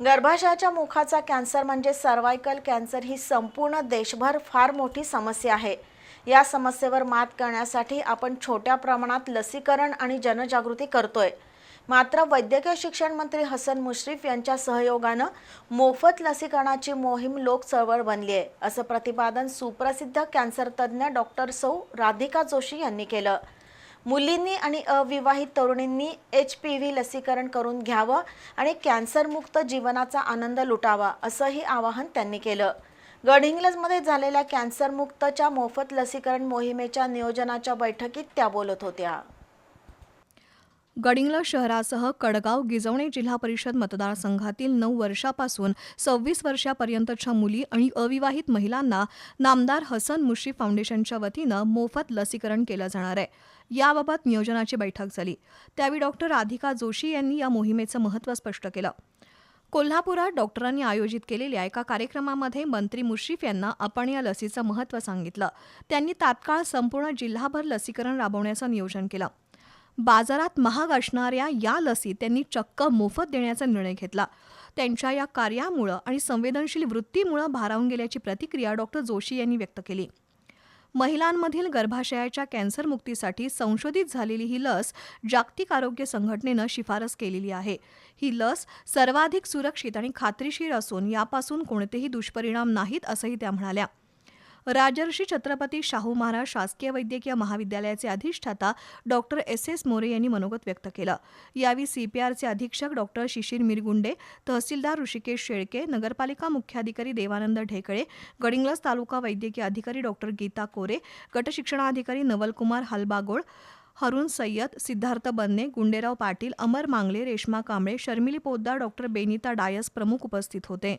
गर्भाशयाच्या मुखाचा कॅन्सर म्हणजे सर्वायकल कॅन्सर ही संपूर्ण देशभर फार मोठी समस्या आहे. या समस्येवर मात करण्यासाठी आपण छोट्या प्रमाणात लसीकरण आणि जनजागृती करतोय. मात्र वैद्यकीय शिक्षण मंत्री हसन मुश्रीफ यांच्या सहयोगानं मोफत लसीकरणाची मोहीम लोक चळवळ बनली आहे असं प्रतिपादन सुप्रसिद्ध कॅन्सर तज्ज्ञ डॉक्टर सौ राधिका जोशी यांनी केलं. मुलींनी आणि अविवाहित तरुणींनी एच पी व्ही लसीकरण करून घ्यावं आणि कॅन्सरमुक्त जीवनाचा आनंद लुटावा असंही आवाहन त्यांनी केलं. गडहिंग्लजमध्ये झालेल्या कॅन्सरमुक्तच्या मोफत लसीकरण मोहिमेच्या नियोजनाच्या बैठकीत त्या बोलत होत्या. गडिंग्लज शहरासह कडगाव गिजवणे जिल्हा परिषद मतदारसंघातील नऊ वर्षापासून सव्वीस वर्षापर्यंतच्या मुली आणि अविवाहित महिलांना नामदार हसन मुश्रीफ फाउंडेशनच्या वतीनं मोफत लसीकरण केलं जाणार आहे. याबाबत नियोजनाची बैठक झाली. त्यावेळी डॉक्टर राधिका जोशी यांनी या मोहिमेचं महत्त्व स्पष्ट केलं. कोल्हापुरात डॉक्टरांनी आयोजित केलेल्या एका कार्यक्रमामध्ये मंत्री मुश्रीफ यांना आपण या लसीचं महत्त्व सांगितलं. त्यांनी तात्काळ संपूर्ण जिल्हाभर लसीकरण राबवण्याचं नियोजन केलं. बाजारात महाग असणाऱ्या या लसी त्यांनी चक्क मोफत देण्याचा निर्णय घेतला. त्यांच्या या कार्यामुळं आणि संवेदनशील वृत्तीमुळं भारावून गेल्याची प्रतिक्रिया डॉक्टर जोशी यांनी व्यक्त केली. महिलांमधील गर्भाशयाच्या कॅन्सर मुक्तीसाठी संशोधित झालेली ही लस जागतिक आरोग्य संघटनेनं शिफारस केलेली आहे. ही लस सर्वाधिक सुरक्षित आणि खात्रीशीर असून यापासून कोणतेही दुष्परिणाम नाहीत असंही त्या म्हणाल्या. राजर्षी छत्रपती शाहू महाराज शासकीय वैद्यकीय महाविद्यालयाचे अधिष्ठाता डॉक्टर एस एस मोरे यांनी मनोगत व्यक्त केलं. यावेळी सीपीआरचे अधीक्षक डॉक्टर शिशिर मिरगुंडे तहसीलदार ऋषिकेश शेळके नगरपालिका मुख्याधिकारी देवानंद ढेकळे गडिंग्लज तालुका वैद्यकीय अधिकारी डॉक्टर गीता कोरे गटशिक्षणाधिकारी नवलकुमार हलबागोळ हरुण सय्यद सिद्धार्थ बन्ने गुंडेराव पाटील अमर मांगले रेश्मा कांबळे शर्मिली पोद्दार डॉक्टर बेनिता डायस प्रमुख उपस्थित होते.